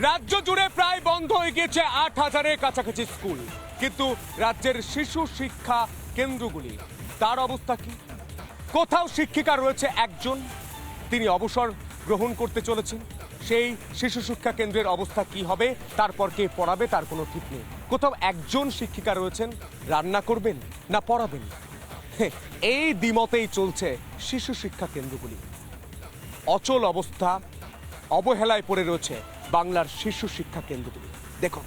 রাজ্য জুড়ে প্রায় বন্ধ হয়ে গিয়েছে আট হাজারের কাছাকাছি স্কুল। কিন্তু রাজ্যের শিশু শিক্ষা কেন্দ্রগুলি, তার অবস্থা কি? কোথাও শিক্ষিকা রয়েছে একজন, তিনি অবসর গ্রহণ করতে চলেছেন, সেই শিশু শিক্ষা কেন্দ্রের অবস্থা কি হবে, তারপর কে পড়াবে, তার কোনো ঠিক নেই। কোথাও একজন শিক্ষিকা রয়েছেন, রান্না করবেন না পড়াবেন? এই দ্বিমতেই চলছে শিশু শিক্ষা কেন্দ্রগুলি। অচল অবস্থা, অবহেলায় পড়ে রয়েছে বাংলার শিশু শিক্ষা কেন্দ্রগুলি। দেখুন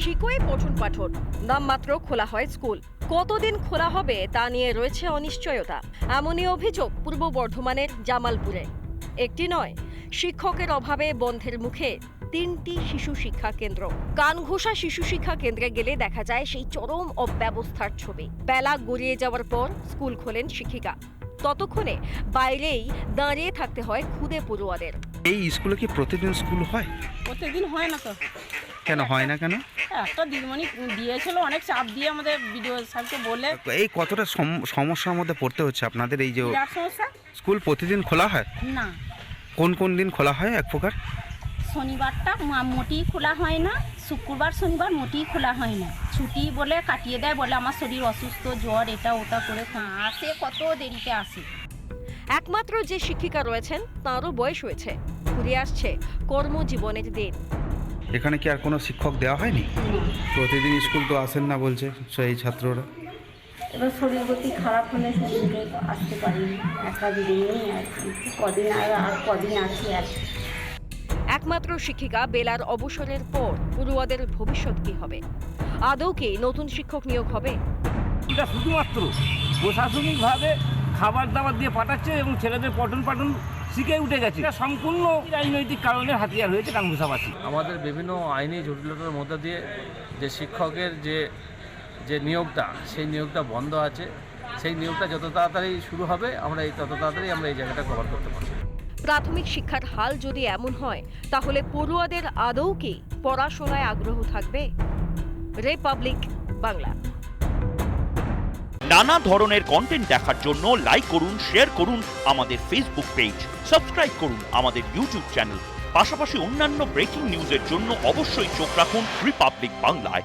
শিকোয় পঠন পাঠন, নামমাত্র খোলা হয় স্কুল। কতদিন খোলা হবে তা নিয়ে রয়েছে অনিশ্চয়তা। এমনই অভিযোগ পূর্ব বর্ধমানের জামালপুরে। একটি নয়, শিক্ষকের অভাবে বন্ধের মুখে। তিনটি শিশু শিক্ষা কেন্দ্র। কানঘোষা শিশু শিক্ষা কেন্দ্রে গেলে দেখা যায় সেই চরম অব্যবস্থার ছবি। বেলা গড়িয়ে যাওয়ার পর স্কুল খোলেন শিক্ষিকা। ততক্ষণে বাইরেই দাঁড়িয়ে থাকতে হয় খুদে পড়ুয়াদের। এই স্কুলে কি প্রতিদিন স্কুল হয়? প্রত্যেকদিন হয় না তো। কেন হয় না কেন? একটা দিদিমণি দিয়েছিল অনেক চাপ দিয়ে আমাদের বিডিও সাহেবকে বলে। এই কতটা সম- সমস্যার মধ্যে পড়তে হচ্ছে আপনাদের এই যে সমস্যা। স্কুল প্রতিদিন খোলা হয়? না। কোন কোন দিন খোলা হয় এক প্রকার? শনিবারটা মা- মোটেই খোলা হয় না শুক্রবার শনিবার মোটেই খোলা হয় না। ছুটি বলে কাটিয়ে দেয় বলে আমার শরীর অসুস্থ জ্বর এটা ওটা করে আসে কত দেরিতে আসে। একমাত্র যে শিক্ষিকা রয়েছেন তাঁরও বয়স হয়েছে ঘুরে আসছে কর্মজীবনের দিন। এখানে কি আর কোনো শিক্ষক দেওয়া হয়নি? প্রতিদিন স্কুল তো আসেন না বলছে সেই ছাত্ররা। এবার শরীর গতি খারাপ হলে আসতে পারিনি আর কদিন আর আর কদিন আছি আর। একমাত্র শিক্ষিকা বেলার অবসরের পর পড়ুয়াদের ভবিষ্যৎ কি হবে? আদৌ কি নতুন শিক্ষক নিয়োগ হবে? এটা শুধুমাত্র প্রশাসনিকভাবে খাবার দাবার দিয়ে পাঠাচ্ছে এবং ছেলেদের পঠন পাঠন শিখে উঠে গেছে। এটা সম্পূর্ণ রাজনৈতিক কারণে হাতিয়ার হয়েছে কানঘোষাবাসী আমাদের বিভিন্ন আইনি জটিলতার মধ্যে দিয়ে যে শিক্ষকের যে যে নিয়োগটা সেই নিয়োগটা বন্ধ আছে। সেই নিয়োগটা যত তাড়াতাড়ি শুরু হবে আমরা এই তত তাড়াতাড়ি আমরা এই জায়গাটা কভার করতে পারব। প্রাথমিক শিক্ষার হাল যদি এমন হয়, তাহলে পড়ুয়াদের আদৌ কি পড়াশোনায় আগ্রহ থাকবে? রিপাবলিক বাংলা। নানা ধরনের কন্টেন্ট দেখার জন্য লাইক করুন শেয়ার করুন আমাদের ফেসবুক পেজ সাবস্ক্রাইব করুন আমাদের ইউটিউব চ্যানেল পাশাপাশি অন্যান্য ব্রেকিং নিউজের জন্য অবশ্যই চোখ রাখুন রিপাবলিক বাংলায়